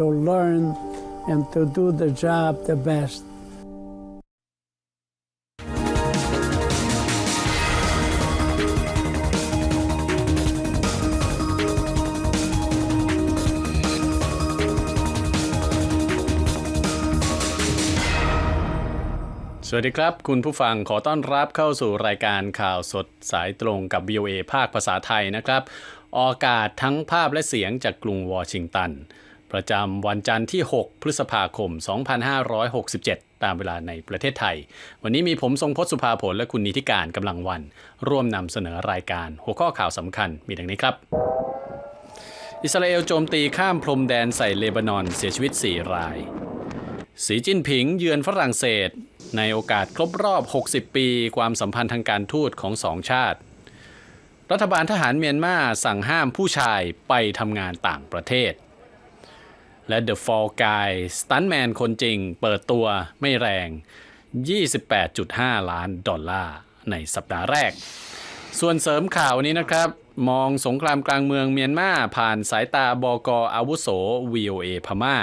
to learn and to do the job the best. สวัสดีครับ คุณผู้ฟังขอต้อนรับเข้าสู่รายการข่าวสดสายตรงกับ VOA ภาคภาษาไทยนะครับ ออกอากาศทั้งภาพและเสียงจากกรุงวอชิงตัน ประจำวันจันทร์ที่ 6 พฤษภาคม 2567 ตามเวลาในประเทศไทย วันนี้มีผมทรงพศสุภาผลและคุณนิติการกำลังวัน ร่วมนำเสนอรายการ หัวข้อข่าวสำคัญมีดังนี้ครับ อิสราเอลโจมตีข้ามพรมแดนใส่เลบานอนเสียชีวิต 4 ราย สีจิ้นผิงเยือนฝรั่งเศส ในโอกาสครบรอบ 60 ปี ความสัมพันธ์ทางการทูตของสองชาติ รัฐบาลทหารเมียนมาสั่งห้ามผู้ชายไปทำงานต่างประเทศ และ The Fall Guy สตันแมนคนจริง เปิดตัวไม่แรง 28.5 ล้านดอลลาร์ในสัปดาห์แรก ส่วนเสริมข่าวนี้นะครับ มองสงครามกลางเมืองเมียนมาผ่านสายตาบกอาวุโส VOA พม่า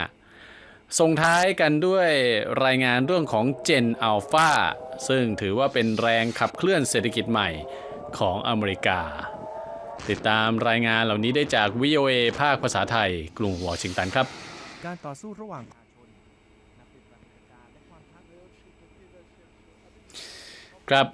ส่งท้ายกันด้วยรายงานเรื่องของ Gen Alpha ซึ่งถือว่าเป็นแรงขับเคลื่อนเศรษฐกิจใหม่ของอเมริกา ติดตามรายงานเหล่านี้ได้จาก VOA ภาคภาษาไทย กรุงวอชิงตันครับ การต่อสู้ระหว่างครับ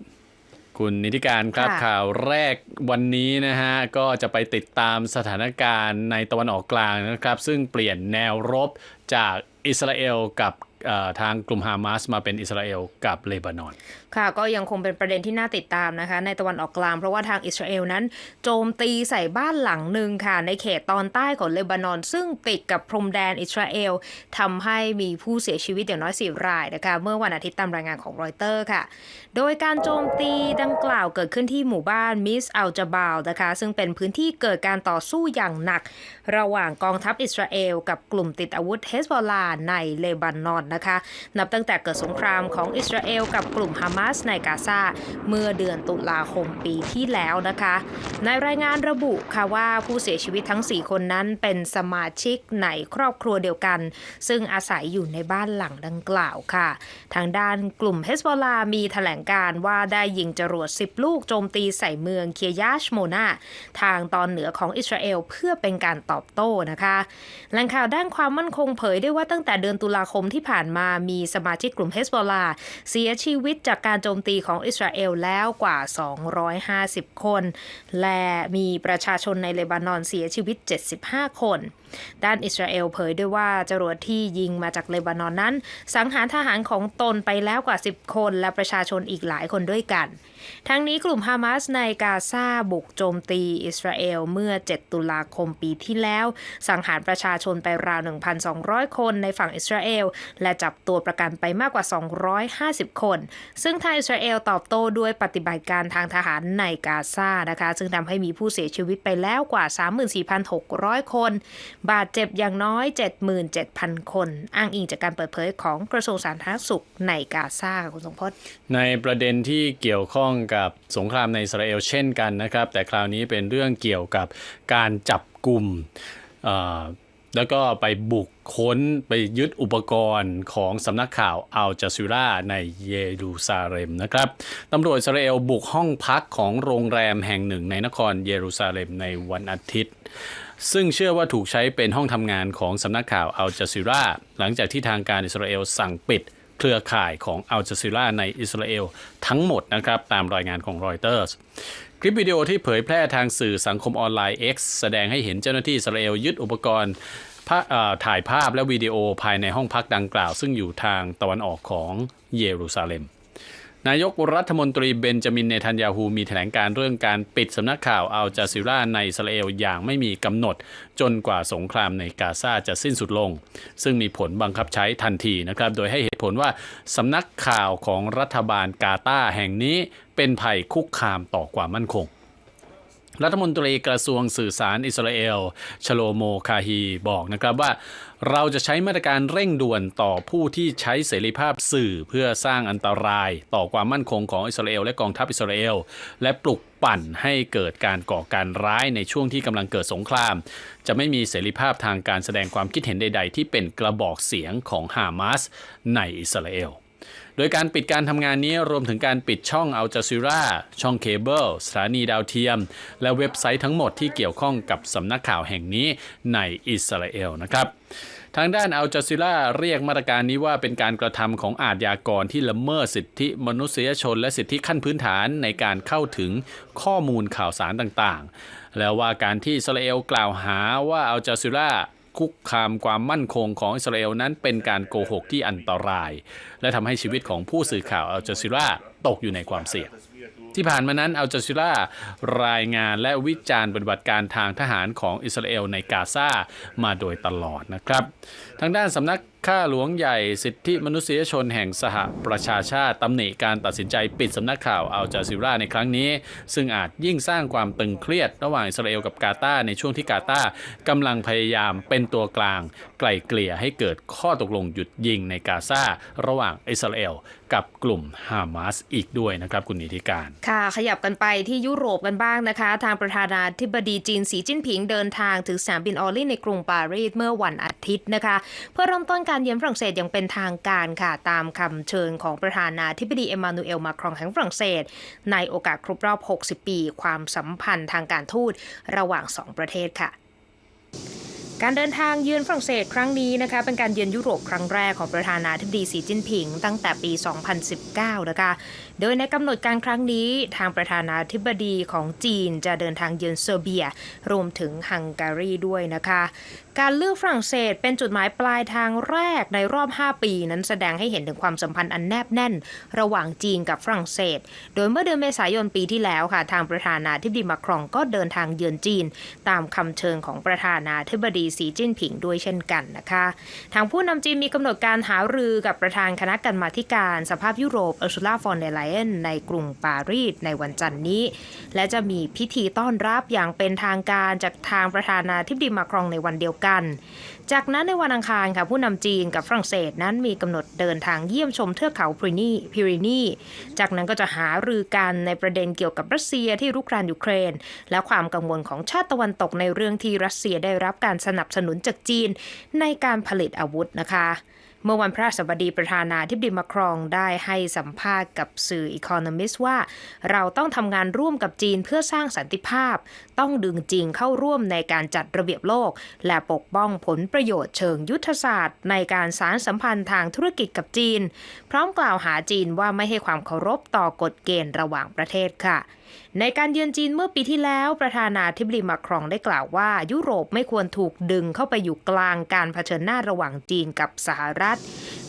คุณนิติการครับค่ะข่าวแรกวันนี้นะฮะก็จะไปติดตามสถานการณ์ในตะวันออกกลางนะครับ ซึ่งเปลี่ยนแนวรบจากอิสราเอลกับเอ่อ ทางกลุ่มฮามาสมาเป็นอิสราเอลกับเลบานอน ค่ะก็ยังคงเป็นประเด็นที่น่าติดตามนะคะ ในตะวันออกกลางเพราะว่าทางอิสราเอลนั้น โจมตีใส่บ้านหลังหนึ่งค่ะ ในเขตตอนใต้ของเลบานอน ซึ่งติดกับพรมแดนอิสราเอลทำให้มีผู้เสียชีวิตอย่างน้อยสี่รายนะคะเมื่อวันอาทิตย์ตามรายงานของรอยเตอร์ค่ะ โดยการโจมตีดังกล่าวเกิดขึ้นที่หมู่บ้านมิสอัลจาบาลนะคะ ซึ่งเป็นพื้นที่เกิดการต่อสู้อย่างหนัก ระหว่างกองทัพอิสราเอลกับกลุ่มติดอาวุธเฮสบอลาในเลบานอนนะคะ นับตั้งแต่เกิดสงครามของอิสราเอลกับกลุ่มฮามาสในกาซาเมื่อเดือนตุลาคมปีที่แล้วนะคะ ในรายงานระบุค่ะว่าผู้เสียชีวิตทั้ง 4 คนนั้นเป็นสมาชิกในครอบครัวเดียวกัน ซึ่งอาศัยอยู่ในบ้านหลังดังกล่าวค่ะ ทางด้านกลุ่มเฮสบอลามีแถลงการว่าได้ยิงจรวด 10 ลูกโจมตีใส่เมืองเคียยาชโมนาทางตอนเหนือของอิสราเอลเพื่อเป็นการตอบโต้นะคะแหล่งข่าวด้านความมั่นคงเผยได้ว่าตั้งแต่เดือนตุลาคมที่ผ่านมามีสมาชิกกลุ่มเฮสบอลาเสียชีวิตจากการโจมตีของอิสราเอลแล้วกว่า 250 คน และมีประชาชนในเลบานอนเสียชีวิต 75 คน ด้านอิสราเอลเผยด้วยว่าจรวดที่ยิงมาจากเลบานอนนั้น สังหารทหารของตนไปแล้วกว่า 10 คน และประชาชนอีกหลายคนด้วยกัน ทั้งนี้กลุ่มฮามาสในกาซาบุกโจมตีอิสราเอลเมื่อ 7 ตุลาคมปีที่แล้ว สังหารประชาชนไปราว 1,200 คนในฝั่งอิสราเอล และจับตัวประกันไปมากกว่า 250 คน ซึ่งทางอิสราเอลตอบโต้ด้วยปฏิบัติการทางทหารในกาซานะคะ ซึ่งทำให้มีผู้เสียชีวิตไปแล้วกว่า 34,600 คนบาดเจ็บอย่างน้อย 77,000 คน อ้างอิงจากการเปิดเผยของกระทรวงสาธารณสุขในกาซาคุณสมพศในประเด็นที่เกี่ยวข้องกับสงครามในอิสราเอลเช่นกันนะครับ แต่คราวนี้เป็นเรื่องเกี่ยวกับการจับกลุ่มแล้วก็ไปบุกค้นไปยึดอุปกรณ์ของสำนักข่าวอัลจาซิราในเยรูซาเล็มนะครับตำรวจอิสราเอลบุกห้องพักของโรงแรมแห่งหนึ่งในนครเยรูซาเล็มในวันอาทิตย์ ซึ่งเชื่อว่าถูกใช้เป็นห้องทำงานของสำนักข่าวอัลจาซิราหลังจากที่ทางการอิสราเอลสั่งปิดเครือข่ายของอัลจ z ซิราในอิสราเอลทั้งหมดนะครับตามรายงานของรอยเตอร์สคลิปวิดีโอที่เผยแพร่ทางสื่อสังคมออนไลน์ X แสดงให้เห็นเจ้าหน้าที่อิสราเอลยึดอุปกรณ์ถ่ายภาพและวิดีโอภายในห้องพักดังกล่าว ซึ่งอยู่ทางตะวันออกของเยรูซาเล็ม นายกรัฐมนตรีเบนจามินเนทันยาฮูมีแถลงการเรื่องการปิดสำนักข่าวอัลจาซิราในอิสราเอลอย่างไม่มีกำหนด จนกว่าสงครามในกาซาจะสิ้นสุดลง ซึ่งมีผลบังคับใช้ทันทีนะครับ โดยให้เหตุผลว่าสำนักข่าวของรัฐบาลกาตาแห่งนี้เป็นภัยคุกคามต่อความมั่นคง รัฐมนตรีกระทรวงสื่อสารอิสราเอล ชโลโมคาฮีบอกนะครับว่า เราจะใช้มาตรการเร่งด่วนต่อผู้ที่ใช้เสรีภาพสื่อเพื่อสร้างอันตรายต่อความมั่นคงของอิสราเอลและกองทัพอิสราเอล และปลุกปั่นให้เกิดการก่อการร้ายในช่วงที่กำลังเกิดสงคราม จะไม่มีเสรีภาพทางการแสดงความคิดเห็นใด ๆ ที่เป็นกระบอกเสียงของฮามาสในอิสราเอล โดยการปิดการทำงานนี้รวมถึงการปิดช่องอัลจ z ซีราช่องเคเบิลสถานีดาวเทียม และเว็บไซต์ทั้งหมดที่เกี่ยวข้องกับสำนักข่าวแห่งนี้ในอิสราเอลนะครับทางด้านอัลจ z ซีราเรียกมาตรการนี้ว่าเป็นการกระทำของอาชญากรที่ละเมิดสิทธิมนุษยชน และสิทธิขั้นพื้นฐานในการเข้าถึงข้อมูลข่าวสารต่างๆ แล้วว่าการที่อิสราเอลกล่าวหาว่าอัลจ z ซีรา คุกคามความมั่นคงของอิสราเอลนั้นเป็นการโกหกที่อันตราย และทำให้ชีวิตของผู้สื่อข่าวอัลจ z ซีราตกอยู่ในความเสี่ยงที่ผ่านมานั้นอัลจ z ซีรารายงานและวิจารณ์ปฏิบัติการทางทหารของอิสราเอลในกาซามาโดยตลอดนะครับางด้านสำนักข้าหลวงใหญ่สิทธิมนุษยชนแห่งสหประชาชาติตำหนิการตัดสินใจปิดสำนักข่าวอัลจ z ซีราในครั้งนี้ ซึ่งอาจยิ่งสร้างความตึงเครียดระหว่างอิสราเอลกับกาตาในช่วงที่กาตากำลังพยายามเป็นตัวกลาง ไกล่เกลี่ยให้เกิดข้อตกลงหยุดยิงในกาซาระหว่างอิสราเอลกับกลุ่มฮามาสอีกด้วยนะครับคุณนิติการ ค่ะ ขยับกันไปที่ยุโรปกันบ้างนะคะ ทางประธานาธิบดีจีนสีจิ้นผิงเดินทางถึงสนามบินออลลี่ในกรุงปารีสเมื่อวันอาทิตย์นะคะเพื่อเริ่มต้นการเยือนฝรั่งเศสอย่างเป็นทางการค่ะ ตามคำเชิญของประธานาธิบดีเอมานูเอลมาครองแห่งฝรั่งเศส ในโอกาสครบรอบ 60 ปี ความสัมพันธ์ทางการทูตระหว่างสองประเทศค่ะ การเดินทางเยือนฝรั่งเศสครั้งนี้นะคะเป็นการเยือนยุโรปครั้งแรกของประธานาธิบดีสีจิ้นผิง ตั้งแต่ปี 2019 นะคะ โดยในกำหนดการครั้งนี้ทางประธานาธิบดีของจีนจะเดินทางเยือนเซอร์เบีย รวมถึงฮังการีด้วยนะคะ การเลือกฝรั่งเศสเป็นจุดหมายปลายทางแรกในรอบ 5 ปีนั้นแสดงให้เห็นถึงความสัมพันธ์อันแนบแน่น ระหว่างจีนกับฝรั่งเศส โดยเมื่อเดือนเมษายนปีที่แล้วค่ะทางประธานาธิบดีมาครองก็เดินทางเยือนจีน ตามคำเชิญของประธานาธิบดีสีจิ้นผิงด้วยเช่นกันนะคะ ทางผู้นำจีนมีกำหนดการหารือกับประธานคณะกรรมาธิการสภาพยุโรปเออร์ซูล่าฟอนเดไลเอนในกรุงปารีสในวันจันทร์นี้ และจะมีพิธีต้อนรับอย่างเป็นทางการจากทางประธานาธิบดีมาครองในวันเดียวกัน จากนั้นในวันอังคารค่ะผู้นำจีนกับฝรั่งเศสนั้นมีกำหนดเดินทางเยี่ยมชมเทือกเขาพรินีพิรินีจากนั้นก็จะหารือกันในประเด็นเกี่ยวกับรัสเซียที่รุกรานยูเครน และความกังวลของชาติตะวันตกในเรื่องที่รัสเซียได้รับการสนับสนุนจากจีนในการผลิตอาวุธนะคะ เมื่อวันพระสบดีประธานาธิบดีมาครองได้ให้สัมภาษณ์กับสื่อ Economist ว่า เราต้องทำงานร่วมกับจีนเพื่อสร้างสันติภาพ ต้องดึงจีนเข้าร่วมในการจัดระเบียบโลก และปกป้องผลประโยชน์เชิงยุทธศาสตร์ ในการสารสัมพันธ์ทางธุรกิจกับจีน พร้อมกล่าวหาจีนว่าไม่ให้ความเคารพต่อกฎเกณฑ์ระหว่างประเทศค่ะ ในการเยือนจีนเมื่อปีที่แล้ว ประธานาธิบดีมาครองได้กล่าวว่า ยุโรปไม่ควรถูกดึงเข้าไปอยู่กลางการเผชิญหน้าระหว่างจีนกับสหรัฐ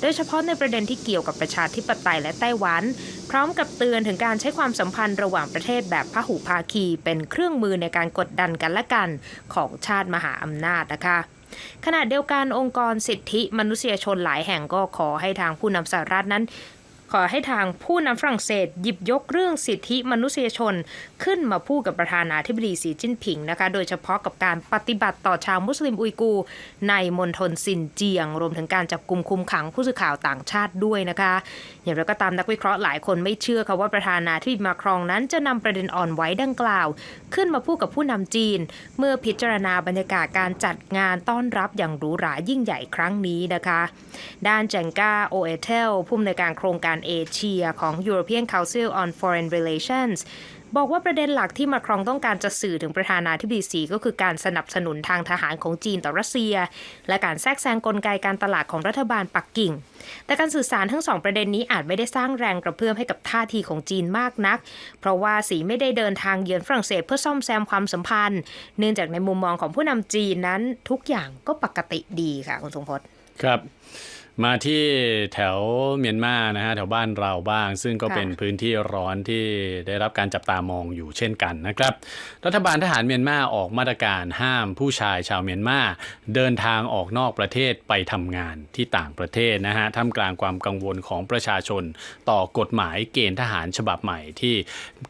โดยเฉพาะในประเด็นที่เกี่ยวกับประชาธิปไตยและไต้หวัน พร้อมกับเตือนถึงการใช้ความสัมพันธ์ระหว่างประเทศแบบพหุภาคี เป็นเครื่องมือในการกดดันกันและกันของชาติมหาอำนาจนะคะขณะเดียวกันองค์กรสิทธิมนุษยชนหลายแห่งก็ขอให้ทางผู้นำสหรัฐนั้น ขอให้ทางผู้นำฝรั่งเศสหยิบยกเรื่องสิทธิมนุษยชน ขึ้นมาพูดกับประธานาธิบดีสีจิ้นผิงนะคะ โดยเฉพาะกับการปฏิบัติต่อชาวมุสลิมอุยกูร์ในมณฑลซินเจียง รวมถึงการจับกลุ่มคุมขังผู้สื่อข่าวต่างชาติด้วยนะคะ อย่างไรก็ตามนักวิเคราะห์หลายคนไม่เชื่อค่ะว่าประธานาธิบดีมาครองนั้นจะนำประเด็นอ่อนไหวดังกล่าว ขึ้นมาพูดกับผู้นำจีน เมื่อพิจารณาบรรยากาศการจัดงานต้อนรับอย่างหรูหรายิ่งใหญ่ครั้งนี้นะคะ ด้านแจงกาโอเอเทลผู้อำนวยการโครงการเอเชียของ European Council on Foreign Relations บอกว่าประเด็นหลักที่มาครองต้องการจะสื่อถึงประธานาธิบดีสีก็คือการสนับสนุนทางทหารของจีนต่อรัสเซีย และการแทรกแซงกลไกการตลาดของรัฐบาลปักกิ่ง แต่การสื่อสารทั้งสองประเด็นนี้อาจไม่ได้สร้างแรงกระเพื่อมให้กับท่าทีของจีนมากนัก เพราะว่าสีไม่ได้เดินทางเยือนฝรั่งเศสเพื่อซ่อมแซมความสัมพันธ์ เนื่องจากในมุมมองของผู้นำจีนนั้นทุกอย่างก็ปกติดีค่ะคุณทรงพจน์ครับ มาที่แถวเมียนมานะฮะแถวบ้านเราบ้าง ซึ่งก็ค่ะเป็นพื้นที่ร้อนที่ได้รับการจับตามองอยู่เช่นกันนะครับ รัฐบาลทหารเมียนมาออกมาตรการห้ามผู้ชายชาวเมียนมาเดินทางออกนอกประเทศไปทำงานที่ต่างประเทศนะฮะท่ามกลางความกังวลของประชาชนต่อกฎหมายเกณฑ์ทหารฉบับใหม่ที่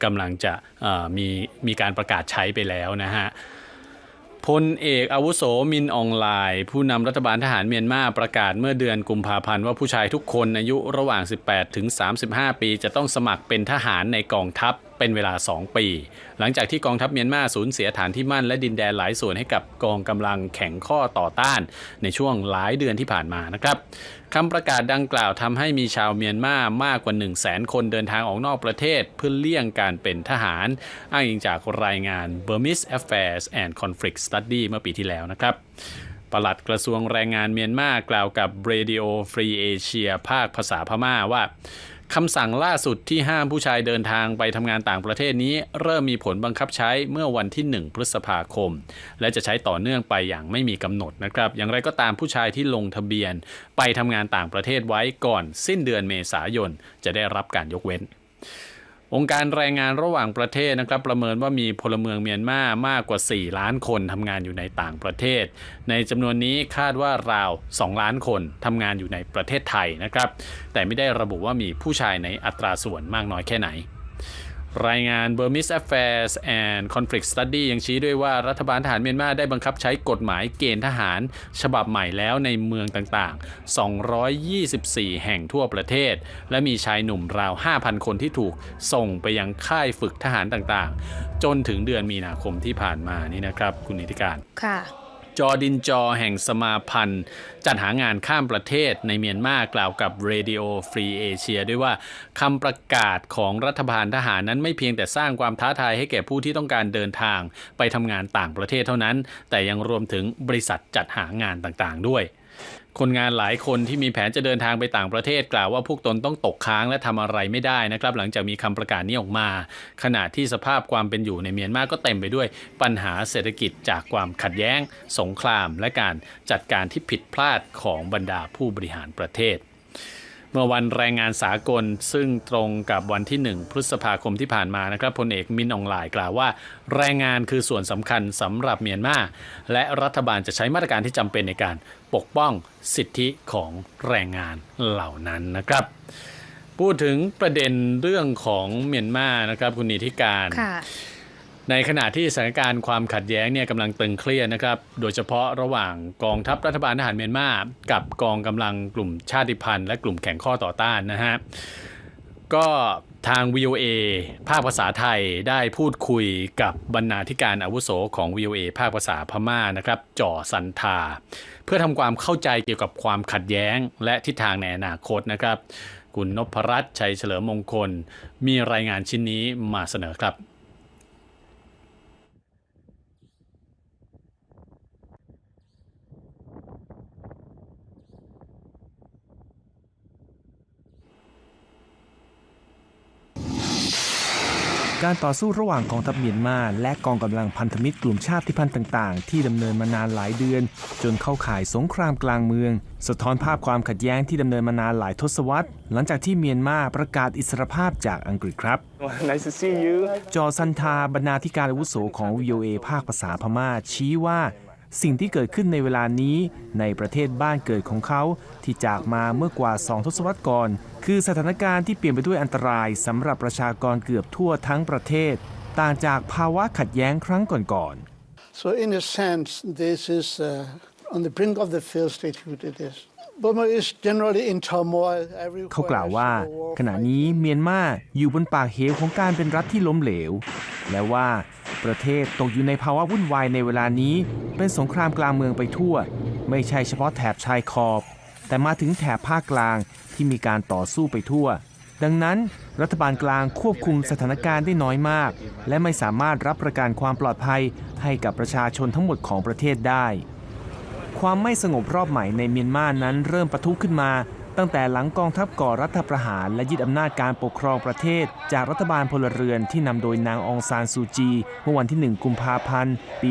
กำลังจะเอ่อมีมีการประกาศใช้ไปแล้วนะฮะ พลเอกอาวุโสมินอองไลน์ผู้นำรัฐบาลทหารเมียนมาประกาศเมื่อเดือนกุมภาพันธ์ว่าผู้ชายทุกคนอายุระหว่าง 18 ถึง 35 ปีจะต้องสมัครเป็นทหารในกองทัพ เป็นเวลา 2 ปี หลังจากที่กองทัพเมียนมาสูญเสียฐานที่มั่นและดินแดนหลายส่วนให้กับกองกำลังแข่งข้อต่อต้าน ในช่วงหลายเดือนที่ผ่านมานะครับคำประกาศดังกล่าวทำให้มีชาวเมียนมามากกว่า 1 0 0 0 0แสนคนเดินทางออกนอกประเทศเพื่อเลี่ยงการเป็นทหาร อ้างอิงจากรายงาน Burmese Affairs and Conflict Study เมื่อปีที่แล้วนะครับปลัดกระทรวงแรงงานเมียนมากล่าวกับ Radio Free Asia ภาคภาษาพม่าว่า คำสั่งล่าสุดที่ห้ามผู้ชายเดินทางไปทำงานต่างประเทศนี้ เริ่มมีผลบังคับใช้เมื่อวันที่ 1 พฤษภาคม และจะใช้ต่อเนื่องไปอย่างไม่มีกำหนดนะครับ อย่างไรก็ตามผู้ชายที่ลงทะเบียนไปทำงานต่างประเทศไว้ก่อนสิ้นเดือนเมษายน จะได้รับการยกเว้น องค์การแรงงานระหว่างประเทศนะครับประเมินว่ามีพลเมืองเมียนมามากกว่า 4 ล้านคนทำงานอยู่ในต่างประเทศ ในจำนวนนี้คาดว่าราว 2 ล้านคนทำงานอยู่ในประเทศไทยนะครับ แต่ไม่ได้ระบุว่ามีผู้ชายในอัตราส่วนมากน้อยแค่ไหน รายงาน Burmese Affairs and Conflict Study ยังชี้ด้วยว่ารัฐบาลทหารเมียนมาได้บังคับใช้กฎหมายเกณฑ์ทหาร ฉบับใหม่แล้วในเมืองต่างๆ 224 แห่งทั่วประเทศ และมีชายหนุ่มราว 5,000 คนที่ถูกส่งไปยังค่ายฝึกทหารต่างๆ จนถึงเดือนมีนาคมที่ผ่านมานี่นะครับ คุณนิติการ ค่ะ จอดินจอแห่งสมาพันธ์ จัดหางานข้ามประเทศในเมียนมากล่าวกับ Radio Free Asia ด้วยว่าคำประกาศของรัฐบาลทหารนั้นไม่เพียงแต่สร้างความท้าทายให้แก่ผู้ที่ต้องการเดินทางไปทำงานต่างประเทศเท่านั้น แต่ยังรวมถึงบริษัทจัดหางานต่างๆด้วย คนงานหลายคนที่มีแผนจะเดินทางไปต่างประเทศกล่าวว่าพวกตนต้องตกค้างและทำอะไรไม่ได้นะครับ หลังจากมีคำประกาศนี้ออกมา ขณะที่สภาพความเป็นอยู่ในเมียนมาก็เต็มไปด้วยปัญหาเศรษฐกิจจากความขัดแย้ง สงคราม และการจัดการที่ผิดพลาดของบรรดาผู้บริหารประเทศ เมื่อวันแรงงานสากล ซึ่งตรงกับวันที่ 1 พฤษภาคมที่ผ่านมานะครับพลเอกมินอองไลน์กล่าวว่า แรงงานคือส่วนสำคัญสำหรับเมียนมาและรัฐบาลจะใช้มาตรการที่จำเป็นในการปกป้องสิทธิของแรงงานเหล่านั้นนะครับพูดถึงประเด็นเรื่องของเมียนมานะครับคุณนิติการ ในขณะที่สถานการณ์ความขัดแย้งเนี่ยกำลังตึงเครียดนะครับ โดยเฉพาะระหว่างกองทัพรัฐบาลทหารเมียนมา กับกองกำลังกลุ่มชาติพันธุ์ และกลุ่มแข่งข้อต่อต้านนะฮะ ก็ทาง VOA ภาคภาษาไทยได้พูดคุยกับบรรณาธิการอาวุโสของ VOA ภาคภาษาพม่านะครับจ่อสันทา เพื่อทำความเข้าใจเกี่ยวกับความขัดแย้ง และทิศทางในอนาคตนะครับ คุณนพรัตน์ชัยเฉลิมมงคล มีรายงานชิ้นนี้มาเสนอครับ การต่อสู้ระหว่างกองทัพเมียนมา และกองกำลังพันธมิตรกลุ่มชาติพันธุ์ต่างๆ ที่ดำเนินมานานหลายเดือน จนเข้าข่ายสงครามกลางเมือง สะท้อนภาพความขัดแย้งที่ดำเนินมานานหลายทศวรรษ หลังจากที่เมียนมาประกาศอิสรภาพจากอังกฤษครับ Nice to see you. จอซันทาบรรณาธิการอาวุโสของ VOA ภาคภาษาพม่าชี้ว่า สิ่งที่เกิดขึ้นในเวลานี้ในประเทศบ้านเกิดของเขาที่จากมาเมื่อกว่าสองทศวรรษก่อน คือสถานการณ์ที่เปลี่ยนไปด้วยอันตรายสำหรับประชากรเกือบทั่วทั้งประเทศ ต่างจากภาวะขัดแย้งครั้งก่อนๆ So, in a sense, this is uh, on the brink of the failed state who It is. Burma is generally in turmoil. Everywhere เขากล่าวว่า civil war ขณะนี้เมียนมาอยู่บนปากเหวของการเป็นรัฐที่ล้มเหลว และว่าประเทศตกอยู่ในภาวะวุ่นวายในเวลานี้ เป็นสงครามกลางเมืองไปทั่ว ไม่ใช่เฉพาะแถบชายขอบ แต่มาถึงแถบภาคกลางที่มีการต่อสู้ไปทั่ว ดังนั้น รัฐบาลกลางควบคุมสถานการณ์ได้น้อยมาก และไม่สามารถรับประกันความปลอดภัยให้กับประชาชนทั้งหมดของประเทศได้ ความไม่สงบรอบใหม่ในเมียนมานั้นเริ่มปะทุขึ้นมา ตั้งแต่หลังกองทัพก่อรัฐประหารและยึดอำนาจการปกครองประเทศ จากรัฐบาลพลเรือนที่นำโดยนางองซานซูจี เมื่อวันที่ 1 กุมภาพันธ์ ปี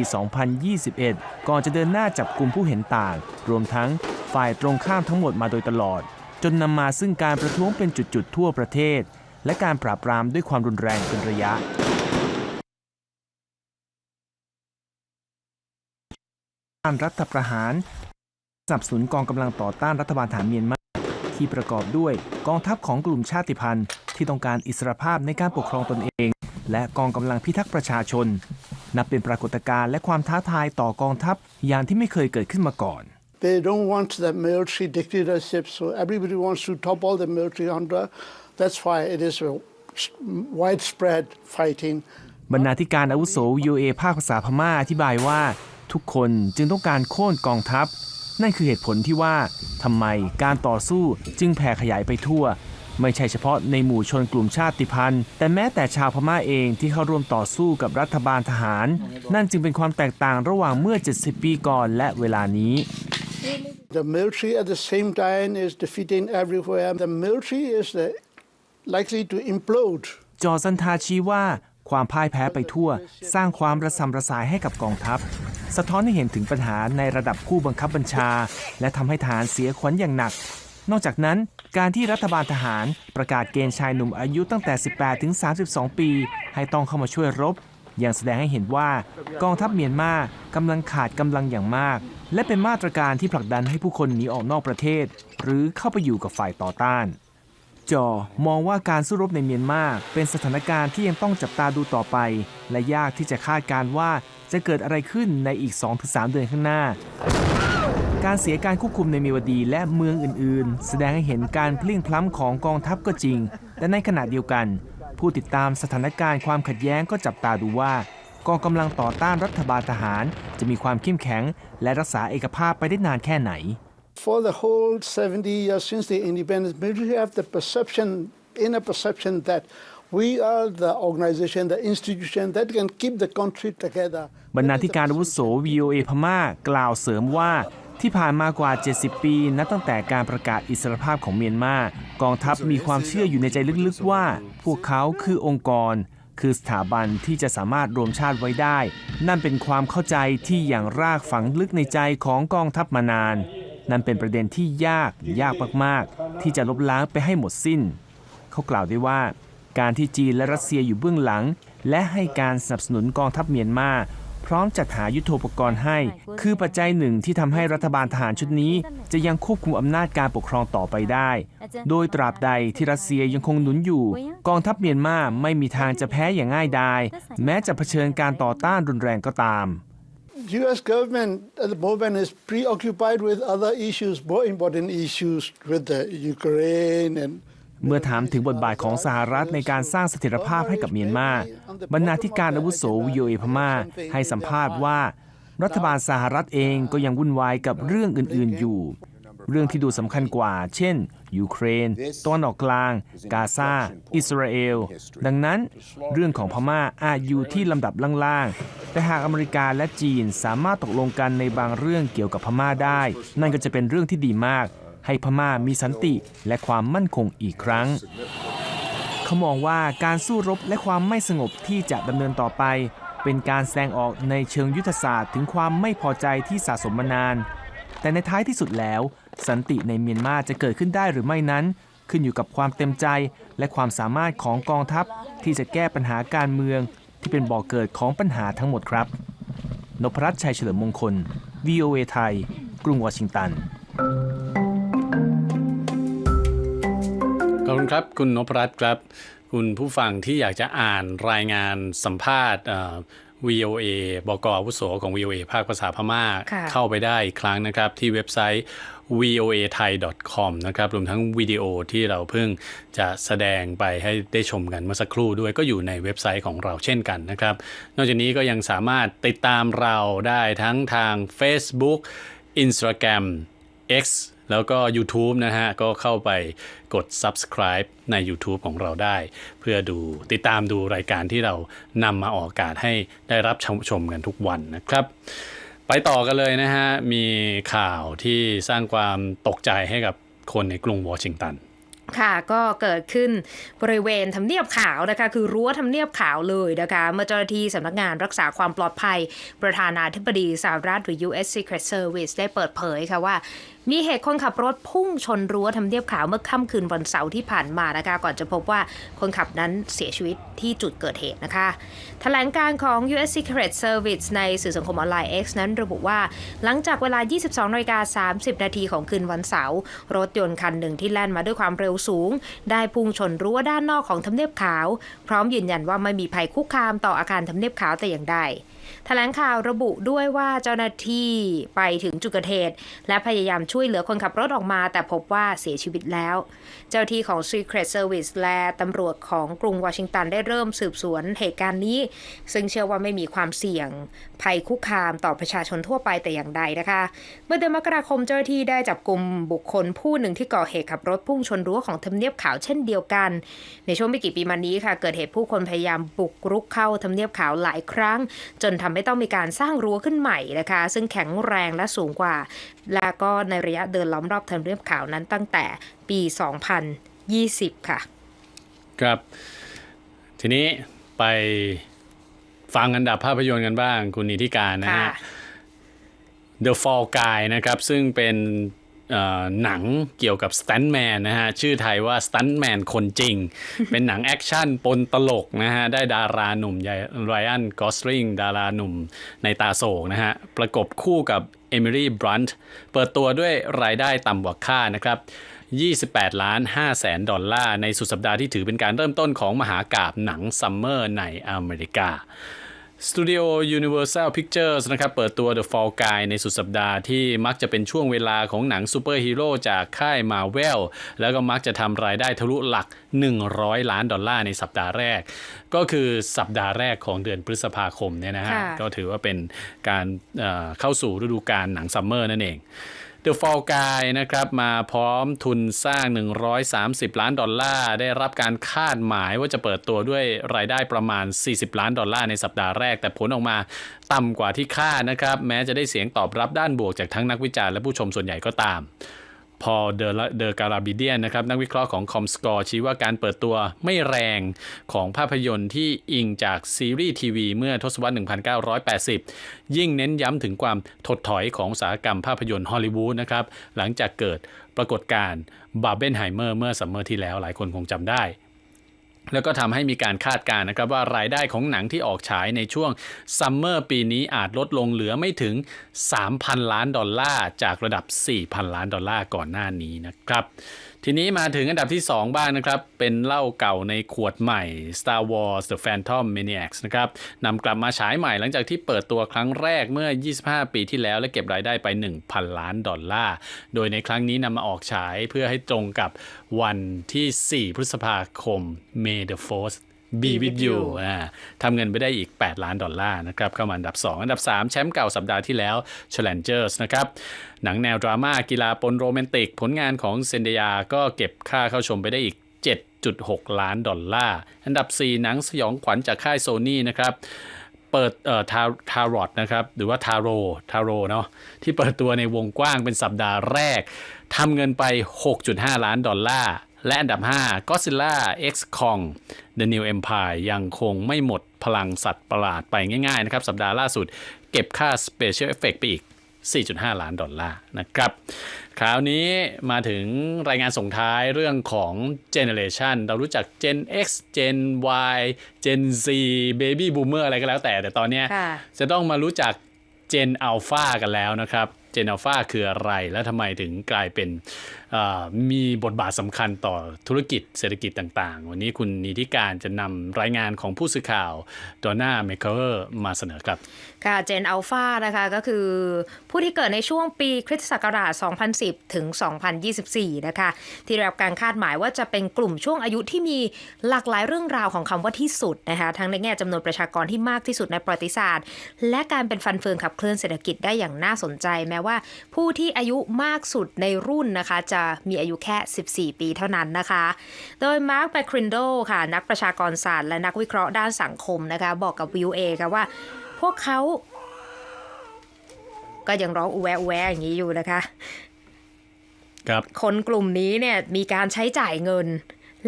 2021 ก่อนจะเดินหน้าจับกลุ่มผู้เห็นต่าง รวมทั้งฝ่ายตรงข้ามทั้งหมดมาโดยตลอด จนนำมาซึ่งการประท้วงเป็นจุดๆทั่วประเทศ และการปราบปรามด้วยความรุนแรงเป็นระยะารรัฐประหารสนับสนุนกองกำลังต่อต้านรัฐบาลฐานเมียนมาที่ประกอบด้วยกองทัพของกลุ่มชาติพันธุ์ ที่ต้องการอิสรภาพในการปกครองตนเอง และกองกำลังพิทักษ์ประชาชน นับเป็นปรากฏการณ์และความท้าทายต่อกองทัพอย่างที่ไม่เคยเกิดขึ้นมาก่อน They don't want that military dictatorship, so everybody wants to topple the military junta. That's why it is a widespread fighting. บรรณาธิการอาวุโส VOA ภาคภาษาพม่าอธิบายว่า ทุกคนจึงต้องการโค่นกองทัพ นั่นคือเหตุผลที่ว่าทำไมการต่อสู้จึงแผ่ขยายไปทั่ว ไม่ใช่เฉพาะในหมู่ชนกลุ่มชาติพันธุ์ แต่แม้แต่ชาวพม่าเองที่เข้าร่วมต่อสู้กับรัฐบาลทหาร นั่นจึงเป็นความแตกต่างระหว่างเมื่อ 70 ปีก่อนและเวลานี้ The military at the same time is defeating everywhere. The military is uh, likely to implode. จอร์ซันทาชี้ว่า ความพ่ายแพ้ไปทั่ว สร้างความระสำระสายให้กับกองทัพ สะท้อนให้เห็นถึงปัญหาในระดับผู้บังคับบัญชา และทำให้ทหารเสียขวัญอย่างหนัก นอกจากนั้นการที่รัฐบาลทหารประกาศเกณฑ์ชายหนุ่มอายุตั้งแต่ 18 ถึง 32 ปี ให้ต้องเข้ามาช่วยรบ ยังแสดงให้เห็นว่ากองทัพเมียนมากำลังขาดกำลังอย่างมาก และเป็นมาตรการที่ผลักดันให้ผู้คนหนีออกนอกประเทศ หรือเข้าไปอยู่กับฝ่ายต่อต้าน จอมองว่าการสู้รบในเมียนมาเป็นสถานการณ์ที่ยังต้องจับตาดูต่อไป และยากที่จะคาดการว่าจะเกิดอะไรขึ้นในอีก 2-3 เดือนข้างหน้า การเสียการควบคุมในเมียวดีและเมืองอื่นๆ แสดงให้เห็นการพลิ่งพล้ำของกองทัพก็จริง แต่ในขณะเดียวกัน ผู้ติดตามสถานการณ์ความขัดแย้งก็จับตาดูว่ากองกำลังต่อต้านรัฐบาลทหาร จะมีความเข้มแข็ง และรักษาเอกภาพไปได้นานแค่ไหน For the whole 70 years since the independence, military have the perception, inner perception that we are the organization, the institution that can keep the country together. บรรณาธิการอาวุโส VOA พม่ากล่าวเสริมว่าที่ผ่านมากว่า 70 ปี นับตั้งแต่การประกาศอิสรภาพของเมียนมา กองทัพมีความเชื่ออยู่ในใจลึกๆว่า พวกเขาคือองค์กร คือสถาบันที่จะสามารถรวมชาติไว้ได้ นั่นเป็นความเข้าใจที่อย่างรากฝังลึกในใจของกองทัพมานาน นั่นเป็นประเด็นที่ยากยากมากๆ ที่จะลบล้างไปให้หมดสิ้น เขากล่าวได้ว่า การที่จีนและรัสเซียอยู่เบื้องหลัง และให้การสนับสนุนกองทัพเมียนมาพร้อมจัดหายุทโธปกรณ์ให้ คือปัจจัยหนึ่งที่ทำให้รัฐบาลทหารชุดนี้ จะยังควบคุมอำนาจการปกครองต่อไปได้ โดยตราบใดที่รัสเซียยังคงหนุนอยู่ กองทัพเมียนมาไม่มีทางจะแพ้อย่างง่ายดาย แม้จะเผชิญการต่อต้านรุนแรงก็ตาม U.S. government at the moment is preoccupied with other issues, more important issues with the Ukraine and เมื่อถามถึงบทบาทของสหรัฐในการสร้างเสถียรภาพให้กับเมียนมา บรรณาธิการอาวุโสวิโอเอพม่า ให้สัมภาษณ์ว่า รัฐบาลสหรัฐเองก็ยังวุ่นวายกับเรื่องอื่น ๆ อยู่ เรื่องที่ดูสำคัญกว่า เช่น ยูเครนตะวันออกกลาง กาซา อิสราเอล ดังนั้น เรื่องของพม่าอาจอยู่ที่ลำดับล่างๆ แต่หากอเมริกาและจีนสามารถตกลงกันในบางเรื่องเกี่ยวกับพม่าได้ นั่นก็จะเป็นเรื่องที่ดีมาก ให้พม่ามีสันติและความมั่นคงอีกครั้งเขามองว่าการสู้รบและความไม่สงบที่จะดำเนินต่อไป เป็นการแสดงออกในเชิงยุทธศาสตร์ ถึงความไม่พอใจที่สะสมมานาน แต่ในท้ายที่สุดแล้ว สันติในเมียนมาจะเกิดขึ้นได้หรือไม่นั้น ขึ้นอยู่กับความเต็มใจและความสามารถของกองทัพที่จะแก้ปัญหาการเมืองที่เป็นบ่อกเกิดของปัญหาทั้งหมดครับ นพรัตน์ชัยเฉลิมมงคล VOA ไทย กรุงวอชิงตันขอบคุณครับ คุณนพรัตน์ครับ คุณผู้ฟังที่อยากจะอ่านรายงานสัมภาษณ์อ่อ VOA บกอาวุโสของ VOA ภาคภาษาพม่าค่ะเข้าไปได้อีกครั้งนะครับ ที่เว็บไซต์ voa thai com นะครับ รวมทั้งวิดีโอที่เราเพิ่งจะแสดงไปให้ได้ชมกันเมื่อสักครู่ด้วยก็อยู่ในเว็บไซต์ของเราเช่นกันนะครับ นอกจากนี้ก็ยังสามารถติดตามเราได้ทั้งทาง Facebook Instagram X แล้วก็ YouTube นะฮะ ก็เข้าไปกด subscribe ใน YouTube ของเราได้ เพื่อดูติดตามดูรายการที่เรานำมาออกอากาศให้ได้รับชมชมกันทุกวันนะครับ ไปต่อกันเลยนะฮะ มีข่าวที่สร้างความตกใจให้กับคนในกรุงวอชิงตันค่ะก็เกิดขึ้นบริเวณทำเนียบขาวนะคะ คือรั้วทำเนียบขาวเลยนะคะเมื่อเจ้าหน้าที่สำนักงานรักษาความปลอดภัย ประธานาธิบดีสหรัฐหรือ U.S. Secret Service ได้เปิดเผยค่ะว่า มีเหตุคนขับรถพุ่งชนรั้วทำเนียบขาวเมื่อค่ำคืนวันเสาร์ที่ผ่านมานะคะ ก่อนจะพบว่าคนขับนั้นเสียชีวิตที่จุดเกิดเหตุนะคะแถลงการของ U.S. Secret Service ในสื่อสังคมออนไลน์ X นั้นระบุว่า หลังจากเวลา 22นาฬิกา30 นาทีของคืนวันเสาร์รถยนต์คันหนึ่งที่แล่นมาด้วยความเร็วสูง ได้พุ่งชนรั้วด้านนอกของทำเนียบขาว พร้อมยืนยันว่าไม่มีภัยคุกคามต่ออาคารทำเนียบขาวแต่อย่างใด แถลงข่าวระบุด้วยว่าเจ้าหน้าที่ไปถึงจุดเกิดเหตุและพยายามช่วยเหลือคนขับรถออกมา แต่พบว่าเสียชีวิตแล้ว เจ้าหน้าที่ของ Secret Service และตำรวจของกรุงวอชิงตันได้เริ่มสืบสวนเหตุการณ์นี้ ซึ่งเชื่อว่าไม่มีความเสี่ยง ภัยคุกคามต่อประชาชนทั่วไปแต่อย่างใดนะคะ เมื่อเดือนมกราคมเจ้าหน้าที่ได้จับกลุ่มบุคคลผู้หนึ่งที่ก่อเหตุขับรถพุ่งชนรั้วของทำเนียบขาวเช่นเดียวกัน ในช่วงไม่กี่ปีมานี้ค่ะ เกิดเหตุผู้คนพยายามบุกรุกเข้าทำเนียบขาวหลายครั้ง จนทำให้ต้องมีการสร้างรั้วขึ้นใหม่นะคะ ซึ่งแข็งแรงและสูงกว่า และก็ในระยะเดินล้อมรอบทำเนียบขาวนั้นตั้งแต่ปี 2020 ค่ะ ครับ ทีนี้ไปฟังอันดับภาพยนตร์กันบ้างคุณนิติการนะค่ะฮะ The Fall Guy นะครับ ซึ่งเป็นเอ่อ หนังเกี่ยวกับส u ต t แมนนะฮะ ชื่อไทยว่าส u ต t แมนคนจริง เป็นหนังแอคชั่นปนตลกนะฮะ ได้ดาราหนุ่มไรอันกอสริงดาราหนุ่มในตาโศกนะฮะ ประกบคู่กับเอมิลี่บรันท์เปิดตัวด้วยรายได้ต่ำกว่าคาดนะครับ28 ล้าน5แสนดอลลาร์ ในสุดสัปดาห์ที่ถือเป็นการเริ่มต้นของมหากาบหนังซัมเมอร์ในอเมริกา สตูดิโอ Universal Pictures นะครับเปิดตัว The Fall Guy ในสุดสัปดาห์ที่มักจะเป็นช่วงเวลาของหนังซูเปอร์ฮีโร่จากค่าย Marvel แล้วก็มักจะทำรายได้ทะลุหลัก 100 ล้านดอลลาร์ในสัปดาห์แรก ก็คือสัปดาห์แรกของเดือนพฤษภาคมเนี่ยนะฮะค่ะก็ถือว่าเป็นการเอ่อเข้าสู่ฤดูกาลหนังซัมเมอร์นั่นเอง The Fall Guy นะครับมาพร้อมทุนสร้าง 130 ล้านดอลลาร์ ได้รับการคาดหมายว่าจะเปิดตัวด้วยรายได้ประมาณ 40 ล้านดอลลาร์ในสัปดาห์แรก แต่ผลออกมาต่ำกว่าที่คาดนะครับ แม้จะได้เสียงตอบรับด้านบวกจากทั้งนักวิจารณ์และผู้ชมส่วนใหญ่ก็ตาม พอเดอเดอการาบิเดียนนะครับนักวิเคราะห์ของคอมสกอร์ชี้ว่าการเปิดตัวไม่แรงของภาพยนตร์ที่อิงจากซีรีส์ทีวีเมื่อทศวรรษ 1980 ยิ่งเน้นย้ำถึงความถดถอยของอุตสาหกรรมภาพยนตร์ฮอลลีวูดนะครับหลังจากเกิดปรากฏการณ์บาเบนไฮเมอร์เมื่อสัมเมอร์ที่แล้วหลายคนคงจำได้ แล้วก็ทำให้มีการคาดการณ์นะครับว่ารายได้ของหนังที่ออกฉายในช่วงซัมเมอร์ปีนี้อาจลดลงเหลือไม่ถึง 3,000 ล้านดอลลาร์ จากระดับ 4,000 ล้านดอลลาร์ก่อนหน้านี้นะครับ ทีนี้มาถึงอันดับที่ 2 บ้างนะครับ เป็นเหล้าเก่าในขวดใหม่ Star Wars The Phantom Maniacs นะครับนำกลับมาฉายใหม่หลังจากที่เปิดตัวครั้งแรกเมื่อ 25 ปีที่แล้ว และเก็บรายได้ไป 1,000 ล้านดอลลาร์ โดยในครั้งนี้นำมาออกฉายเพื่อให้ตรงกับวันที่ 4 พฤษภาคม May the Force B with you อ่าทำเงินไปได้อีก 8 ล้านดอลลาร์นะครับเข้ามาอันดับ 2 อันดับ 3 แชมป์เก่าสัปดาห์ที่แล้ว Challengers นะครับ หนังแนวดราม่ากีฬาปนโรแมนติก ผลงานของเซนเดียก็เก็บค่าเข้าชมไปได้อีก 7.6 ล้านดอลลาร์ อันดับ 4 หนังสยองขวัญจากค่ายโซนี่นะครับเปิดเอ่อทาทารอดนะครับหรือว่าทาโรทาโรเนาะที่เปิดตัวในวงกว้างเป็นสัปดาห์แรกทำเงินไป 6.5 ล้านดอลลาร์ และอันดับ 5 Godzilla X Kong The New Empire ยังคงไม่หมดพลังสัตว์ประหลาดไปง่ายๆนะครับ สัปดาห์ล่าสุดเก็บค่า Special Effect ไปอีก 4.5 ล้านดอลลาร์นะครับ คราวนี้มาถึงรายงานส่งท้ายเรื่องของ Generation เรารู้จัก Gen X Gen Y Gen Z Baby Boomer อะไรก็แล้วแต่ แต่ตอนเนี้ยค่ะจะต้องมารู้จัก Gen Alpha กันแล้วนะครับ Gen Alpha คืออะไรและทำไมถึงกลายเป็นเอ่อ มีบทบาทสำคัญต่อธุรกิจเศรษฐกิจต่างๆ วันนี้คุณนิติการจะนำรายงานของผู้สื่อข่าวดอน่าเมคเคอร์มาเสนอครับ ค่ะเจนอัลฟานะคะก็คือผู้ที่เกิดในช่วงปีคริสตศักราช 2010 ถึง 2024 นะคะ ที่ได้รับการคาดหมายว่าจะเป็นกลุ่มช่วงอายุที่มีหลากหลายเรื่องราวของคำว่าที่สุดนะคะทั้งในแง่จำนวนประชากรที่มากที่สุดในประวัติศาสตร์ และการเป็นฟันเฟืองขับเคลื่อนเศรษฐกิจได้อย่างน่าสนใจ แม้ว่าผู้ที่อายุมากสุดในรุ่นนะคะจะมีอายุแค่ 14 ปีเท่านั้นนะคะ โดยมาร์คแบคครินโดค่ะ นักประชากรศาสตร์และนักวิเคราะห์ด้านสังคมนะคะ บอกกับวิวเอค่ะว่า พวกเขาก็ยังร้องอูแวอูแวอย่างนี้อยู่นะคะครับคนกลุ่มนี้เนี่ยมีการใช้จ่ายเงิน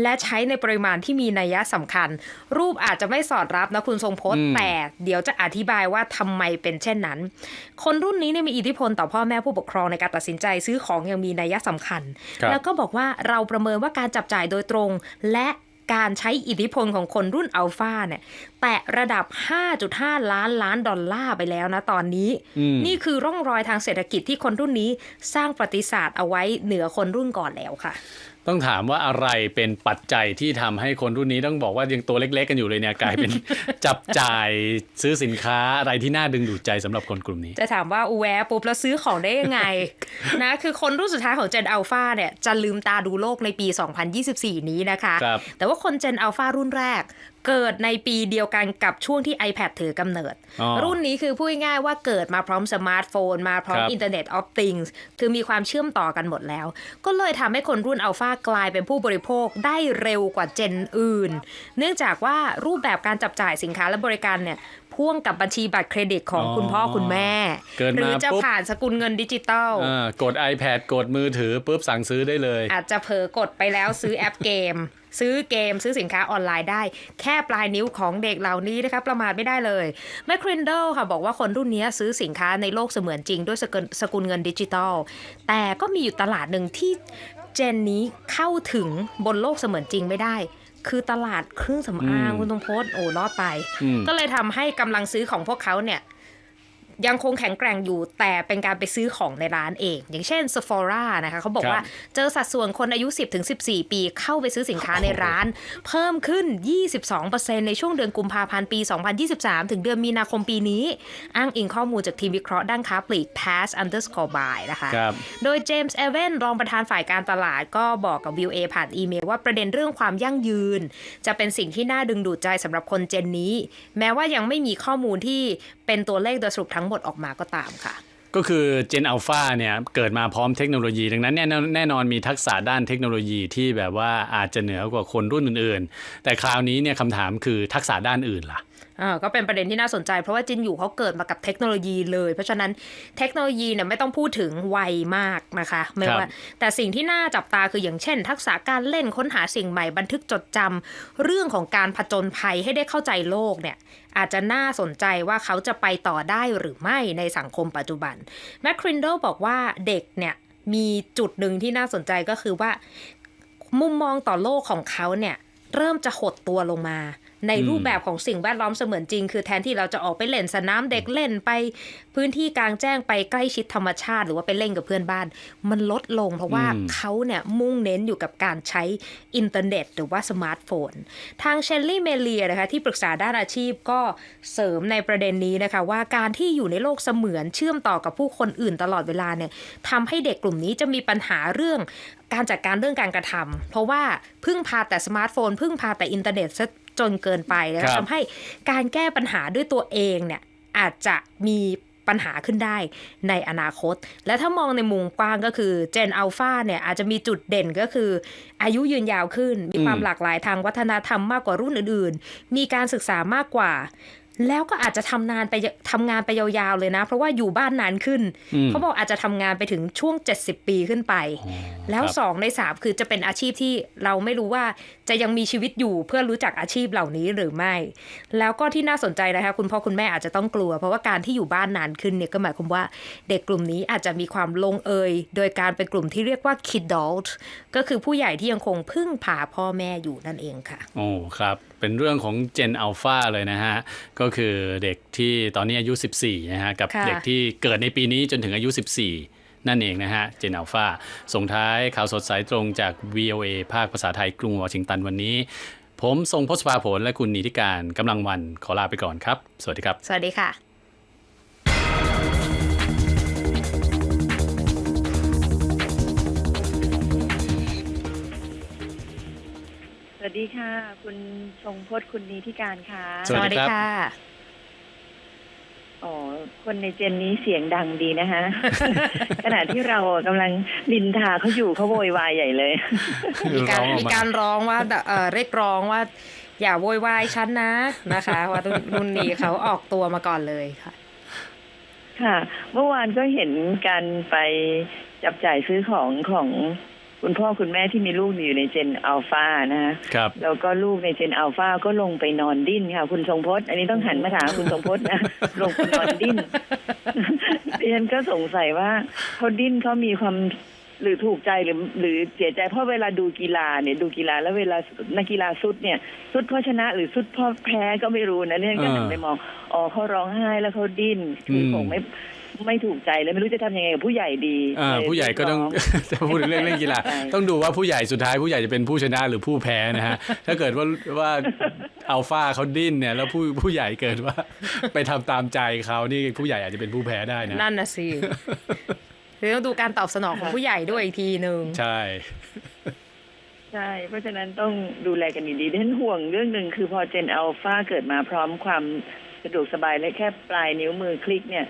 และใช้ในปริมาณที่มีนัยยะสำคัญ รูปอาจจะไม่สอดรับนะคุณทรงพจน์อืมแต่เดี๋ยวจะอธิบายว่าทำไมเป็นเช่นนั้น คนรุ่นนี้เนี่ยมีอิทธิพลต่อพ่อแม่ผู้ปกครองในการตัดสินใจซื้อของอย่างมีนัยยะสำคัญครับแล้วก็บอกว่าเราประเมินว่าการจับจ่ายโดยตรง และการใช้อิทธิพลของคนรุ่นอัลฟาเนี่ยแตะระดับ 5.5 ล้านล้านดอลลาร์ไปแล้วนะตอนนี้อืมนี่คือร่องรอยทางเศรษฐกิจที่คนรุ่นนี้สร้างประวัติศาสตร์เอาไว้เหนือคนรุ่นก่อนแล้วค่ะ ต้องถามว่าอะไรเป็นปัจจัยที่ทำให้คนรุ่นนี้ต้องบอกว่ายังตัวเล็กๆกันอยู่เลยเนี่ยกลายเป็นจับจ่ายซื้อสินค้าอะไรที่น่าดึงดูดใจสำหรับคนกลุ่มนี้ จะถามว่าอูแวะปุ๊บแล้วซื้อของได้ยังไงนะคือคนรุ่นสุดท้ายของ Gen Alpha เนี่ยจะลืมตาดูโลกในปี 2024 นี้นะคะครับแต่ว่าคน Gen Alpha รุ่นแรก เกิดในปีเดียวกันกับช่วงที่ iPad ถือกำเนิดอ๋อรุ่นนี้คือพูดง่ายๆว่าเกิดมาพร้อมสมาร์ทโฟน มาพร้อมครับ Internet of Things คือมีความเชื่อมต่อกันหมดแล้ว ก็เลยทำให้คนรุ่นอัลฟากลายเป็นผู้บริโภคได้เร็วกว่าเจนอื่น เนื่องจากว่ารูปแบบการจับจ่ายสินค้าและบริการเนี่ย พ่วงกับบัญชีบัตรเครดิตของอคุณพ่อคุณแม่มหรือจะผ่านสกุลเงินดิจิตอลกด iPad กดมือถือปุ๊บสั่งซื้อได้เลย อาจจะเผลอกดไปแล้วซื้อแอปเกม ซื้อเกมซื้อสินค้าออนไลน์ได้ แค่ปลายนิ้วของเด็กเหล่านี้นะคะประมาทไม่ได้เลยแมคครินเดลค่ะบอกว่าคนรุ่นนี้ซื้อสินค้าในโลกเสมือนจริงด้วยสกสกุลเงินดิจิตอลแต่ก็มีอยู่ตลาดหนึ่งที่เจนนี้เข้าถึงบนโลกเสมือนจริงไม่ได้ คือตลาดเครื่องสำอางอืมคุณตรงโพสต์โอ้รอดไปอืมก็เลยทำให้กำลังซื้อของพวกเขาเนี่ย ยังคงแข็งแกร่งอยู่ แต่เป็นการไปซื้อของในร้านเอง อย่างเช่น Sephora นะคะเขาบอกครับว่าเจอสัดส่วนคนอายุ 10-14 ปีเข้าไปซื้อสินค้าในร้าน เพิ่มขึ้น 22%ในช่วงเดือนกุมภาพันธ์ปี 2023 ถึงเดือนมีนาคมปีนี้ อ้างอิงข้อมูลจากทีมวิเคราะห์ด้านค้าปลีก Pass Underscore Buy นะคะครับโดยเจมส์เอเวนรองประธานฝ่ายการตลาดก็บอกกับ VOA ผ่านอีเมลว่าประเด็นเรื่องความยั่งยืน จะเป็นสิ่งที่น่าดึงดูดใจสำหรับคนเจนนี้ แม้ว่ายังไม่มีข้อมูลที่เป็นตัวเลขโดยสรุปทั้งหมดออกมาก็ตามค่ะ ก็คือเจนอัลฟาเนี่ยเกิดมาพร้อมเทคโนโลยี ดังนั้นแน่ยแน่นอนมีทักษะด้านเทคโนโลยีที่แบบว่าอาจจะเหนือกว่าคนรุ่นอื่น ๆ แต่คราวนี้เนี่ยคำถามคือทักษะด้านอื่นล่ะ อ่าก็เป็นประเด็นที่น่าสนใจ เพราะว่าจินอยู่เขาเกิดมากับเทคโนโลยีเลย เพราะฉะนั้นเทคโนโลยีเนี่ยไม่ต้องพูดถึงไวมากนะคะ ไม่ว่า แต่สิ่งที่น่าจับตาคืออย่างเช่น ทักษะการเล่นค้นหาสิ่งใหม่บันทึกจดจำเรื่องของการผจญภัยให้ได้เข้าใจโลกเนี่ยอาจจะน่าสนใจว่าเขาจะไปต่อได้หรือไม่ในสังคมปัจจุบันแมคครินโดบอกว่าเด็กเนี่ยมีจุดหนึ่งที่น่าสนใจก็คือว่า มุมมองต่อโลกของเขาเนี่ยเริ่มจะหดตัวลงมา ในรูปแบบของสิ่งแวดล้อมเสมือนจริง คือแทนที่เราจะออกไปเล่นสนามเด็กเล่นไป พื้นที่กลางแจ้งไปใกล้ชิดธรรมชาติ หรือว่าไปเล่นกับเพื่อนบ้าน มันลดลงเพราะว่าอืมเขาเนี่ยมุ่งเน้นอยู่กับการใช้อินเทอร์เน็ต หรือว่าสมาร์ทโฟน ทางเชลลี่เมเลียนะคะที่ปรึกษาด้านอาชีพก็เสริมในประเด็นนี้นะคะ ว่าการที่อยู่ในโลกเสมือนเชื่อมต่อกับผู้คนอื่นตลอดเวลาเนี่ยทำให้เด็กกลุ่มนี้จะมีปัญหาเรื่องการจัดการเรื่องการกระทำเพราะว่าพึ่งพาแต่สมาร์ทโฟน พึ่งพาแต่อินเทอร์เน็ตซะ จนเกินไปนะครัคะบทำให้การแก้ปัญหาด้วยตัวเองเนี่ยอาจจะมีปัญหาขึ้นได้ในอนาคต และถ้ามองในมุมกว้างก็คือเจนอัลฟาเนี่ยอาจจะมีจุดเด่นก็คือ อายุยืนยาวขึ้น มีความหลากหลายทางวัฒนธรรมมากกว่ารุ่นอื่น ๆ มีการศึกษามากกว่า แล้วก็อาจจะทำงานไปทำงานไปยาวๆเลยนะ เพราะว่าอยู่บ้านนานขึ้นอืมเขาบอกอาจจะทำงานไปถึงช่วง 70 ปีขึ้นไป แล้วครับสองในสามคือจะเป็นอาชีพที่เราไม่รู้ว่าจะยังมีชีวิตอยู่เพื่อรู้จักอาชีพเหล่านี้หรือไม่ แล้วก็ที่น่าสนใจนะคะคุณพ่อคุณแม่อาจจะต้องกลัว เพราะว่าการที่อยู่บ้านนานขึ้นเนี่ยก็หมายความว่าเด็กกลุ่มนี้อาจจะมีความลงเอย โดยการเป็นกลุ่มที่เรียกว่า kidult ก็คือผู้ใหญ่ที่ยังคงพึ่งพาพ่อแม่อยู่นั่นเองค่ะโอ้ครับเป็นเรื่องของ Gen Alpha เลยนะฮะก็คือเด็กที่ตอนนี้อายุ 14 นะฮะ กับค่ะเด็กที่เกิดในปีนี้จนถึงอายุ 14 นั่นเองนะฮะ Gen Alpha ส่งท้ายข่าวสดสายตรงจาก VOA ภาคภาษาไทยกรุงวอชิงตันวันนี้ ผมทรงพศภาผลและคุณนิติการกำลังวันขอลาไปก่อนครับ สวัสดีครับ สวัสดีค่ะ ดีค่ะ คุณชงพจน์คุณนีทิการค่ะ สวัสดีครับค่ะอ๋อ คนในเจนนี้เสียงดังดีนะคะ ขณะที่เรากำลังลินทาเขาอยู่เขาโวยวายใหญ่เลย มีการร้องออกมามีมีการร้องว่าเอ่อเรียกร้องว่า อย่าโวยวายฉันนะนะคะ ว่ารุ่นนี้เขาออกตัวมาก่อนเลยค่ะ ค่ะ เมื่อวานก็เห็นการไปจับจ่ายซื้อของของ คุณพ่อคุณแม่ที่มีลูกอยู่ในเจนอัลฟานะฮะครับ แล้วก็ลูกในเจนอัลฟาก็ลงไปนอนดิ้นค่ะ คุณทรงพจน์อันนี้ต้องหันมาถามคุณทรงพจน์นะ ลงไปนอนดิ้นดิฉันก็สงสัยว่าเขาดิ้นเขามีความหรือถูกใจหรือหรือเสียใจเพราะเวลาดูกีฬาเนี่ยดูกีฬาแล้วเวลานักกีฬาสุดเนี่ย สุดเพราะชนะหรือสุดเพราะแพ้ก็ไม่รู้นะเนี่ยก็หันไปมองอ๋อเขาร้องไห้แล้วเขาดิ้นคืออมคงไม่ ไม่ถูกใจแล้วไม่รู้จะทำยังไงกับผู้ใหญ่ดีอ่าเลยผู้ใหญ่ก็ต้องร้จะพูดถึงเรื่องเล่นกีฬาใช่ต้องดูว่าผู้ใหญ่สุดท้ายผู้ใหญ่จะเป็นผู้ชนะหรือผู้แพ้นะฮะถ้าเกิดว่าว่าอัลฟาเขาดิ้นเนี่ยแล้วผู้ผู้ใหญ่เกิดว่า ไปทำตามใจเขานี่ผู้ใหญ่อาจจะเป็นผู้แพ้ได้นะนั่นนะสิคือต้องดูการตอบสนองของผู้ใหญ่ด้วยอีกทีหนึ่งใช่ใช่ เพราะฉะนั้นต้องดูแลกันดีๆดิฉันห่วงเรื่องหนึ่งคือพอเจนอัลฟาเกิดมาพร้อมความสะดวกสบายและแค่ปลายนิ้วมือคลิกเนี่ย